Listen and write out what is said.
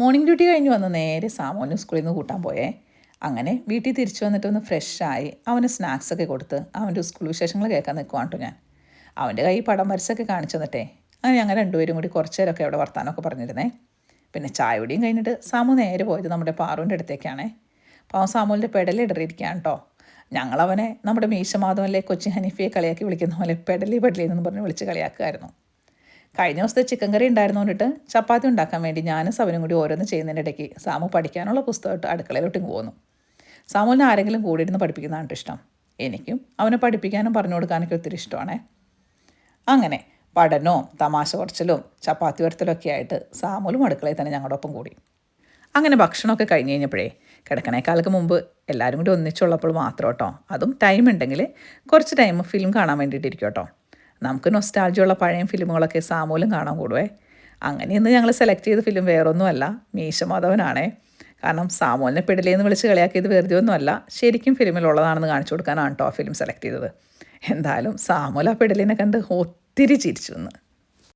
Morning duty കഴിഞ്ഞ് വന്ന് നേരെ സാമോനും സ്കൂളിൽ നിന്ന് കൂട്ടാൻ പോയേ. അങ്ങനെ വീട്ടിൽ തിരിച്ചു വന്നിട്ട് ഒന്ന് ഫ്രഷായി അവന് സ്നാക്സൊക്കെ കൊടുത്ത് അവന്റെ സ്കൂൾ വിശേഷങ്ങൾ കേൾക്കാൻ നിൽക്കുവാണ് കേട്ടോ ഞാൻ. അവന്റെ കൈ പടം വരച്ചൊക്കെ കാണിച്ചു തന്നിട്ടേ. അങ്ങനെ ഞങ്ങൾ രണ്ടുപേരും കൂടി കുറച്ച് നേരമൊക്കെ അവിടെ വർത്താനമൊക്കെ പറഞ്ഞിരുന്നേ. പിന്നെ ചായ കുടിയും കഴിഞ്ഞിട്ട് സാമു നേരെ പോയത് നമ്മുടെ പാറുവിന്റെ അടുത്തേക്കാണേ. പാവം സാമുവിന്റെ പെടലിടറിയിരിക്കുകയാണ് കേട്ടോ ഞങ്ങളവനെ നമ്മുടെ മീശമാധവനിലെ കൊച്ചി ഹനീഫിയെ കളിയാക്കി വിളിക്കുന്ന പോലെ പെടലി പെടലി എന്ന് പറഞ്ഞ് വിളിച്ച് കളിയാക്കുമായിരുന്നു കഴിഞ്ഞ ദിവസത്തെ ചിക്കൻ കറി ഉണ്ടായിരുന്നുകൊണ്ടിട്ട് ചപ്പാത്തി ഉണ്ടാക്കാൻ വേണ്ടി ഞാനും സവനും കൂടി ഓരോന്ന് ചെയ്യുന്നതിന്റെ ഇടയ്ക്ക് സാമു പഠിക്കാനുള്ള പുസ്തകമായിട്ട് അടുക്കളയിലോട്ടും പോകുന്നു സാമുവിനെ ആരെങ്കിലും കൂടി ഇരുന്ന് പഠിപ്പിക്കുന്നതാണ് ഇഷ്ടം. എനിക്കും അവനെ പഠിപ്പിക്കാനും പറഞ്ഞു കൊടുക്കാനൊക്കെ ഒത്തിരി ഇഷ്ടമാണ്. അങ്ങനെ പഠനവും തമാശ കുറച്ചിലും ചപ്പാത്തി വരത്തലും ഒക്കെ ആയിട്ട് സാമുലും അടുക്കളയിൽ തന്നെ ഞങ്ങളുടെ ഒപ്പം കൂടി. അങ്ങനെ ഭക്ഷണമൊക്കെ കഴിഞ്ഞ് കഴിഞ്ഞപ്പോഴേ കിടക്കണേക്കാൾക്ക് മുമ്പ് എല്ലാവരും കൂടി ഒന്നിച്ചുള്ളപ്പോൾ മാത്രം കേട്ടോ. അതും ടൈം ഉണ്ടെങ്കിൽ കുറച്ച് ടൈം ഫിലിം കാണാൻ വേണ്ടിയിട്ടിരിക്കും കേട്ടോ. നമുക്ക് നൊസ്റ്റാൾജിയുള്ള പഴയ ഫിലിമുകളൊക്കെ സാമൂലം കാണാൻ കൂടുവേ. അങ്ങനെ ഇന്ന് ഞങ്ങൾ സെലക്ട് ചെയ്ത ഫിലിം വേറൊന്നുമല്ല. മീശമാധവനാണേ കാരണം സാമൂലിനെ പിടലേന്ന് വിളിച്ച് കളിയാക്കിയത് വെറുതെ ഒന്നുമല്ല. ശരിക്കും ഫിലിമിലുള്ളതാണെന്ന് കാണിച്ചു കൊടുക്കാനാണ് കേട്ടോ ആ ഫിലിം സെലക്ട് ചെയ്തത്. എന്തായാലും സാമൂല പിടലിനെ കണ്ട് ഒത്തിരി ചിരിച്ചു